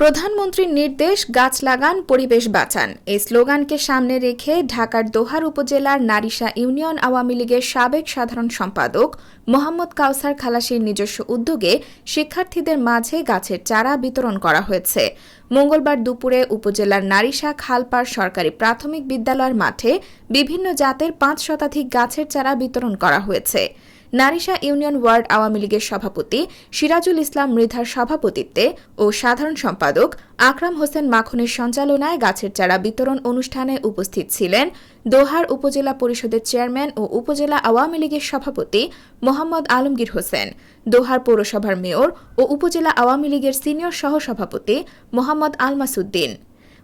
প্রধানমন্ত্রীর নির্দেশ, গাছ লাগান, পরিবেশ বাঁচান। এই স্লোগানকে সামনে রেখে ঢাকার দোহার উপজেলার নারিশা ইউনিয়ন আওয়ামী লীগের সাবেক সাধারণ সম্পাদক মোহাম্মদ কাউসার খালাসির নিজস্ব উদ্যোগে শিক্ষার্থীদের মাঝে গাছের চারা বিতরণ করা হয়েছে। মঙ্গলবার দুপুরে উপজেলার নারিশা খালপাড় সরকারি প্রাথমিক বিদ্যালয়ের মাঠে বিভিন্ন জাতের পাঁচ শতাধিক গাছের চারা বিতরণ করা হয়েছে। নারিশা ইউনিয়ন ওয়ার্ড আওয়ামী লীগের সভাপতি, সিরাজুল ইসলাম মৃধার সভাপতিত্বে ও সাধারণ সম্পাদক আকরাম হোসেন মাখনের সঞ্চালনায় গাছের চারা বিতরণ অনুষ্ঠানে উপস্থিত ছিলেন দোহার উপজেলা পরিষদের চেয়ারম্যান ও উপজেলা আওয়ামী লীগের সভাপতি মোহাম্মদ আলমগীর হোসেন, দোহার পৌরসভার মেয়র ও উপজেলা আওয়ামী লীগের সিনিয়র সহসভাপতি মোহাম্মদ আলমাসুদ্দিন।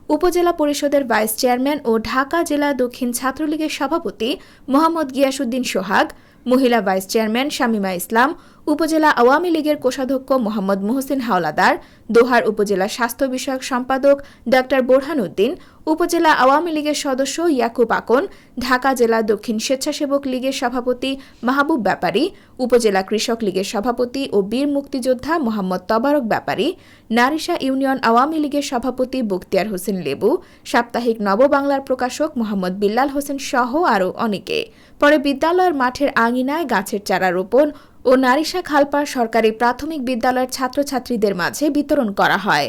উপজেলা পরিষদের ভাইস চেয়ারম্যান ও ঢাকা জেলা দক্ষিণ ছাত্রলীগের সভাপতি মোহাম্মদ গিয়াসুদ্দিন সোহাগ মহিলা ভাইস চেয়ারম্যান শামিমা ইসলাম, উপজেলা আওয়ামী লীগের কোষাধ্যক্ষ মোহাম্মদ মোহসিন হাওলাদার, দোহার উপজেলা স্বাস্থ্য বিষয়ক সম্পাদক ডাক্তার বোরহানউদ্দিন উপজেলা আওয়ামী লীগের সদস্য ইয়াকুব আকন, ঢাকা জেলা দক্ষিণ স্বেচ্ছাসেবক লীগের সভাপতি মাহবুব ব্যাপারী, উপজেলা কৃষক লীগের সভাপতি ও বীর মুক্তিযোদ্ধা মোহাম্মদ তবারক ব্যাপারী, নারিশা ইউনিয়ন আওয়ামী লীগের সভাপতি বক্তিয়ার হোসেন লেবু, সাপ্তাহিক নববাংলার প্রকাশক মোহাম্মদ বিল্লাল হোসেন সহ আরও অনেকে। পরে বিদ্যালয়ের মাঠের আঙিনায় গাছের চারা রোপণ ও নারিশা খালপাড় সরকারি প্রাথমিক বিদ্যালয়ের ছাত্রছাত্রীদের মাঝে বিতরণ করা হয়।